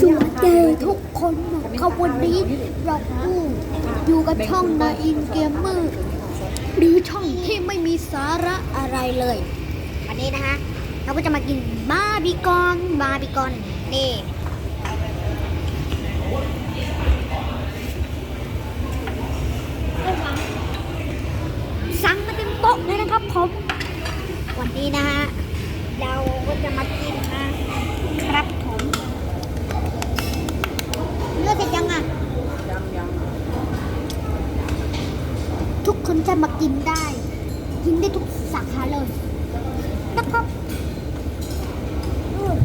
สวัสดีทุกคนนะครับวันนี้เราอยู่กับช่องนาอินเกมเมอร์หรือช่องที่ไม่มีสาระอะไรเลย วันนี้นะคะเราก็จะมากินบาร์บีคอนบาร์บีคอนนี่สั่งมาเต็มโต๊ะเลยนะครับผมวันนี้นะฮะเราก็จะมากินนะครับ ลือดเสร็จยังอะ ทุกคนจะมากินได้ กินได้ทุกสาขาเลยนะครับอืม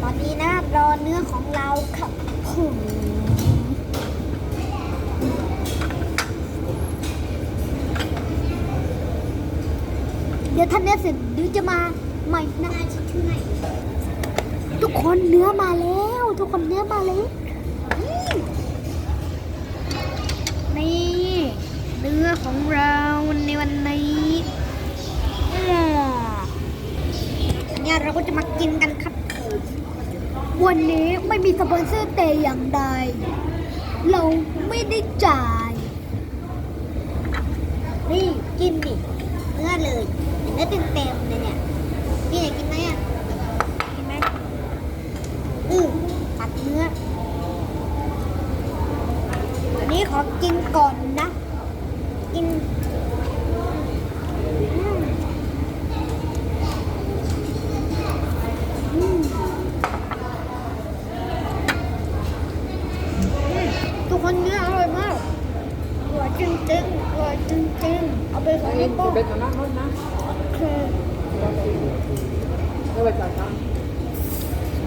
ตอนนี้นะรอเนื้อของเราครับผมเดี๋ยวท่านเนื้อเสร็จเดี๋ยวจะมาใหม่นะทุกคนเนื้อมาแล้ว ทุกคนเนื้อมาแล้วอืม นี่เนื้อ ของเราในวันนี้อ้อเนี่ยเราก็จะมากินกันครับ วันนี้ไม่มีสปอนเซอร์แต่อย่างใด เราไม่ได้จ่าย นี่กินดิเนื้อเลยเนื้อเต็มเต็มๆเลยเนี่ยพี่อยากกินไหมอะกินไหมอือตัดเนื้ออันนี้ขอกินก่อนนะ กินอืมอืมอืมทุกคนเนื้ออร่อยมากอร่อยจริงๆอร่อยจริงๆเอาไปใส่ในโต๊ะ เป็นนะรถนะ คือ ไม่ไปจัดนะ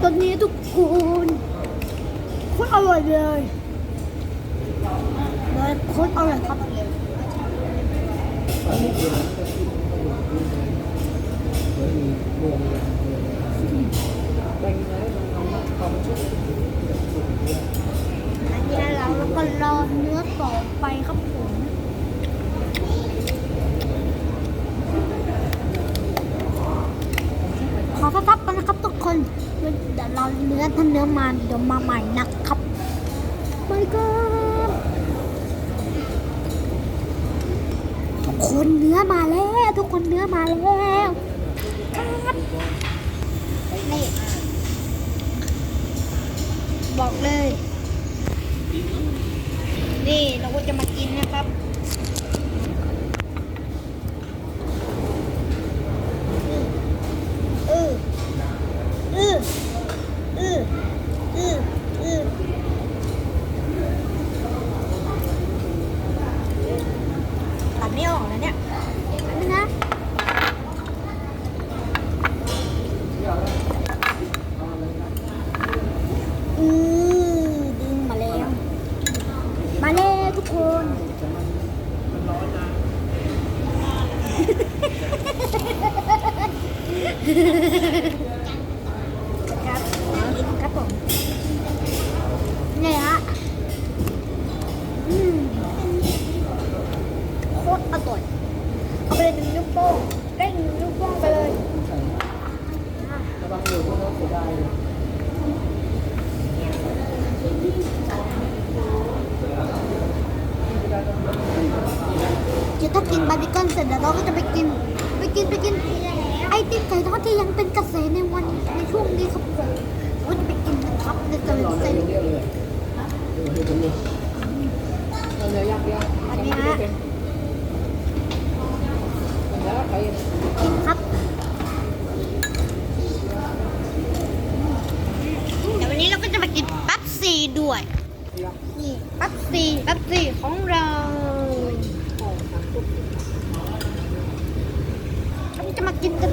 ตอนนี้ทุกคนโคตรอร่อยเลยเลยโคตรอร่อยครับ แบ่งเงินความช่วย อันนี้เราแล้วก็รอเนื้อต่อไปครับผมขอทับกันนะครับทุกคนเดี๋ยวเราเนื้อถ้าเนื้อมาเดี๋ยวมาใหม่นะครับไม่ก็ทุกคนเนื้อมาแล้ว ทุกคนเนื้อมาแล้วครับนี่ บอกเลย นี่เราก็จะมากินนะครับอื แล้วทุกคน ครับกินครับผมนี่ฮะอืมโคตรอร่อยเอาไปเลยหนึ่งนิ้วโป้งได้หนึ่งนิ้วโป้งไปเลย ระวังอยู่พวกเขาเสียดาย เดี๋ยวถ้ากิ นบาร์บีคอนเสร็จเดี๋ยวเราก็จะไปกินไปกินไปกินไอติมไก่ทอดที่ยังเป็นกระแสในวันในช่วงนี้ครับผมเราจะไปกินนะครับในตอนนอนนี้เดียวเลยดูตรงนี้นนเดียวยากยากเป็นแล้วใครกินครับเดี๋ยววันนี้เราก็จะมากินปั๊บซีด้วยนี่ปั๊บซีปั๊บซีของเรา เ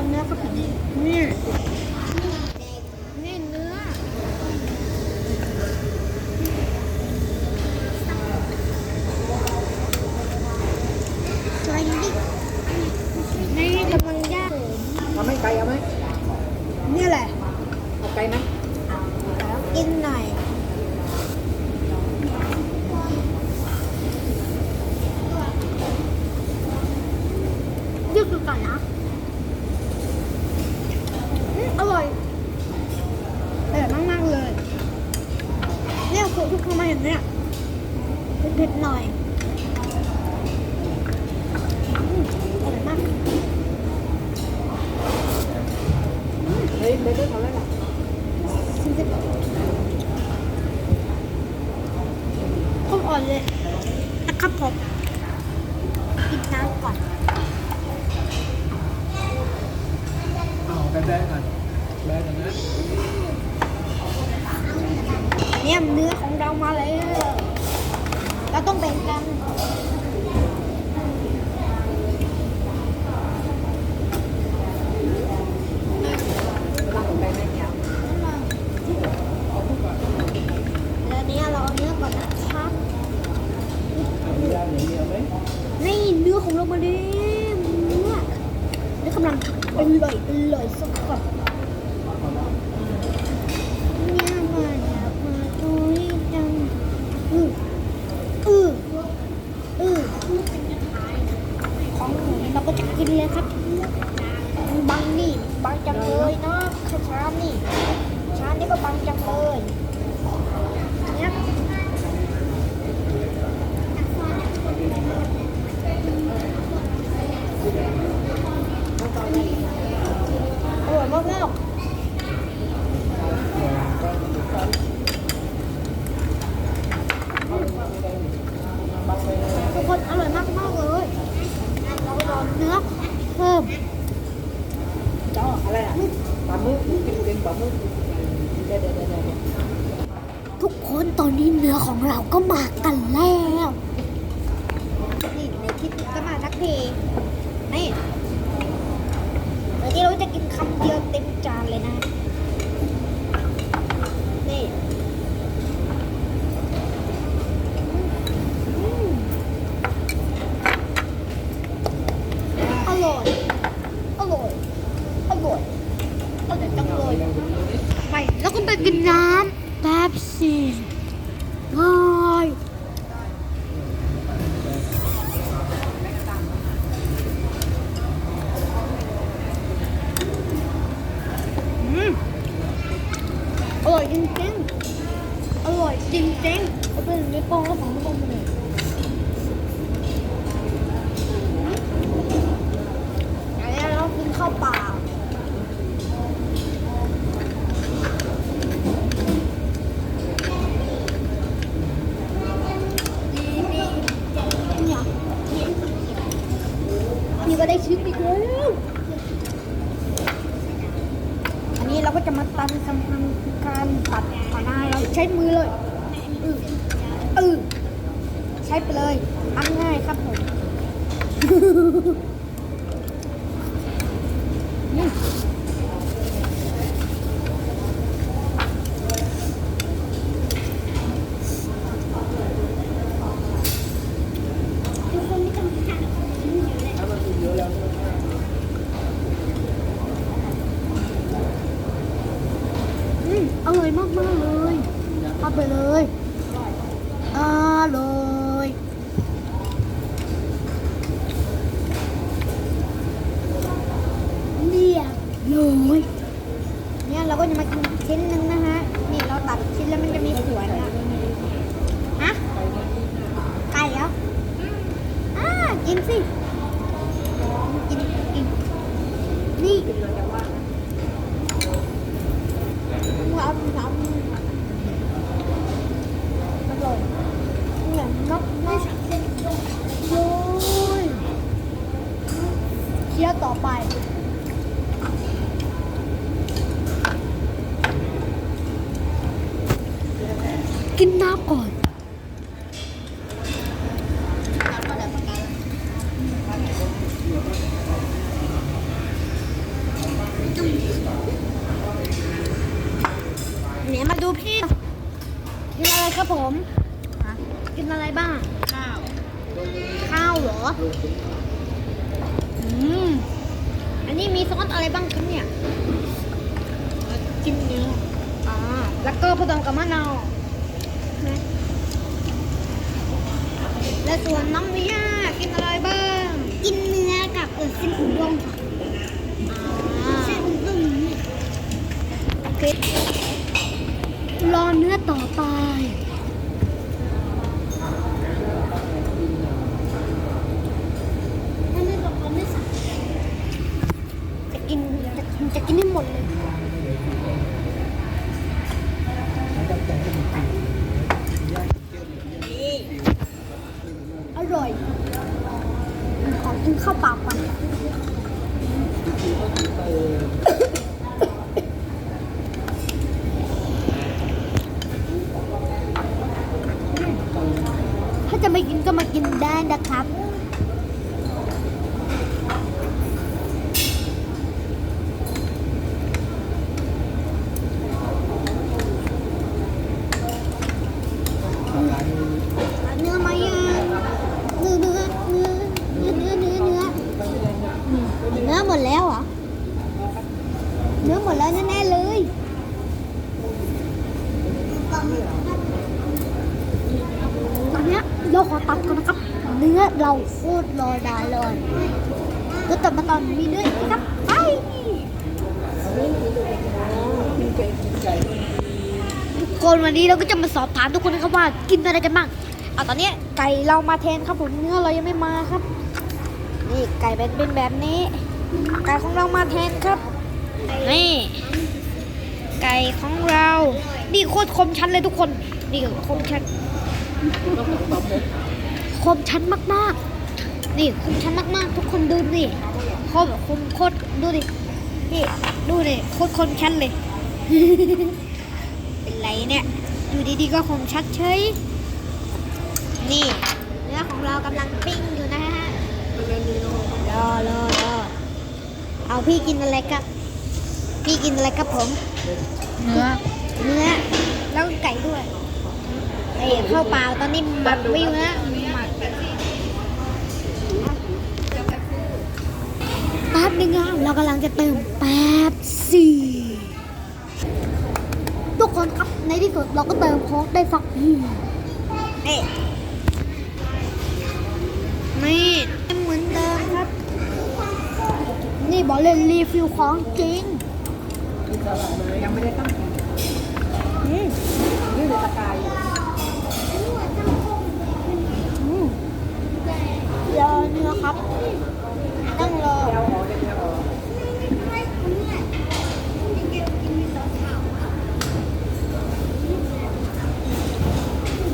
เอาเนื้อเข้าไปดิเนี่ยนี่เนื้อสวยดินี่กำลังย่างเอาไหมไก่เอาไหมนี่แหละเอาไก่ไหมกินหน่อยยืดดูก่อนนะ เนี่ยเผ็ดๆหน่อยอร่อยมากเฮ้ยเบเกอร์เขาเลยหรอชิคุ้มอ่อนเลยนะครับผมกินน้ำก่อนเอาแป้งก่อนแป้งก่อนนะ เนี่ยเนื้อของเรามาแล้ว เราต้องแบ่งกันนี่เนื้อของเรามาแล้วเนื้อเนื้อกำลังอร่อยอร่อยสุด เนื้อของเราก็มากันแล้ว ชิ้นหนึ่งนะคะนี่เราตัดชิ้นแล้วมันจะมีส่วนอะฮะไก่เหรออ่ากินสิ กินกินนี่ kinakot. และส่วนน้องมิยากินอะไรบ้าง กินเนื้อกับเออเส้นอุด้งค่ะเส้นอุด้งนี่โอเครอเนื้อต่อไปจะกินจะกินให้หมดเลย อร่อย ขอ กินข้าวเปล่าก่อนถ้าจะไม่กินก็มากินได้นะครับ เราโคตรรอดาเลยก็ตัดมาตอนมีเนื้ออีกนะครับไปทุกคนวันนี้เราก็จะมาสอบถามทุกคนนะครับว่ากินอะไรกันบ้างเอาตอนนี้ไก่เรามาแทนครับผมเนื้อเรายังไม่มาครับ นี่ไก่เป็นเป็นแบบนี้ ไก่ของเรามาแทนครับนี่ไก่ของเรา นี่โคตรคมชัดเลยทุกคน นี่คมชัด คมชัดมากๆ นี่คมชัดมากๆ ทุกคนดูดิคมคมโคตรดูดิ นี่ดูดิโคตรคมชัดเลย เป็นไรเนี่ย อยู่ดีๆก็คมชัดเฉย นี่เนื้อของเรากำลังปิ้งอยู่นะฮะรอรอรอเอาพี่กินอะไรครับ พี่กินอะไรครับผม เนื้อ เนื้อ แล้วก็ไก่ด้วยเอ้ยข้าวเปล่าตอนนี้หมักวิวนะหมักแป๊บนึงนะเรากำลังจะเติมแป๊บสี่ทุกคนครับในที่สุดเราก็เติมโค้กได้สักทีเอ๊ะนี่เหมือนเดิมครับ นี่บอกเลยรีฟิลของจริงยังไม่ได้ตั้งอืมยืดในตะกายอยู่อืมรอเนื้อครับ ต้องรอ เดี๋ยวออกเดี๋ยวออก รสชี่อะ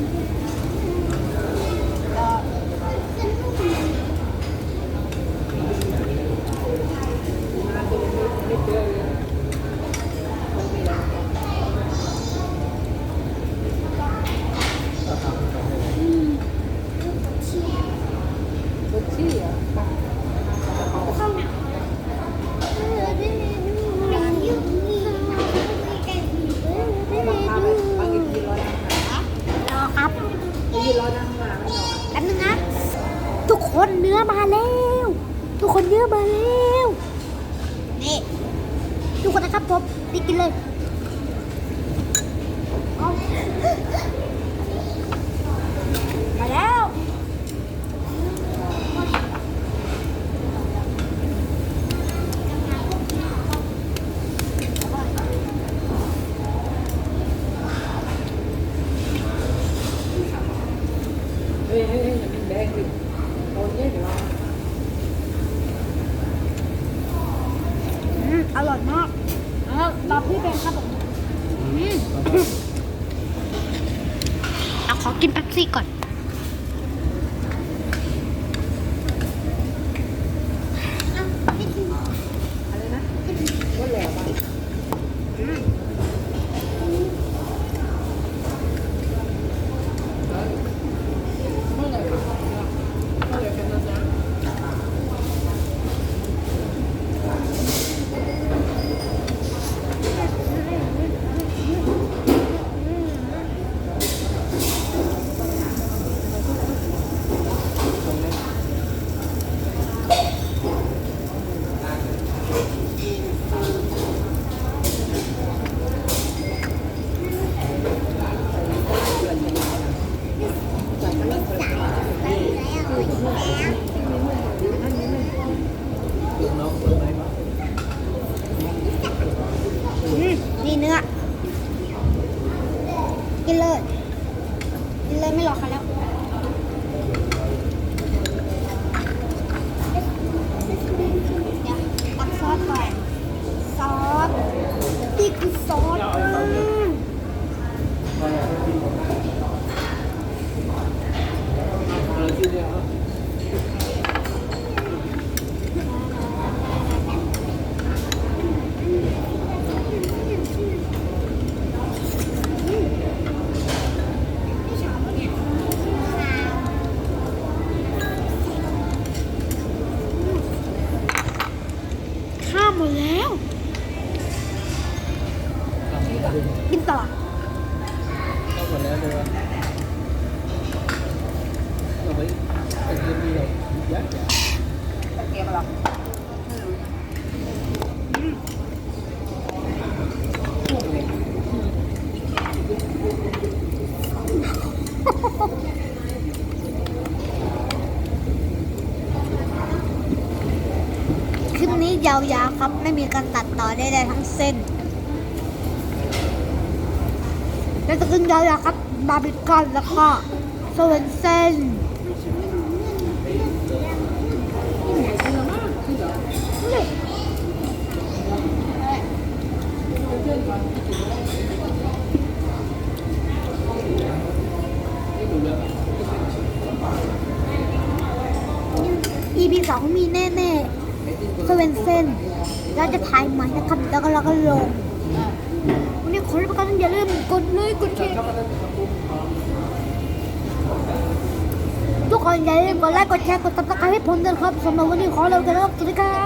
บางทียืนรอนั่งมาร อครับ ยืนรอนั่งมาแล้วเนาะ แป๊บนึงนะ ทุกคนเนื้อมาแล้ว ทุกคนเนื้อมาแล้ว อะ เราเยอะแยะเกมอคลิปนี้ยาวๆครับ ไม่มีการตัดต่อใดๆทั้งเส้นแล้วจะกินยาวๆครับบาร์บีคอนแล้วก็โซเวนเซน จะถ่ายใหม่นะครับ แล้วก็เราก็ลงวันนี้ขอรับประกันอย่าลืมกดเลยกดแชร์ทุกคนอย่าลืมกดไลค์กดแชร์กดติดตามให้ผมด้วยครับสำหรับวันนี้ขอเราไปแล้วสวัสดีครับ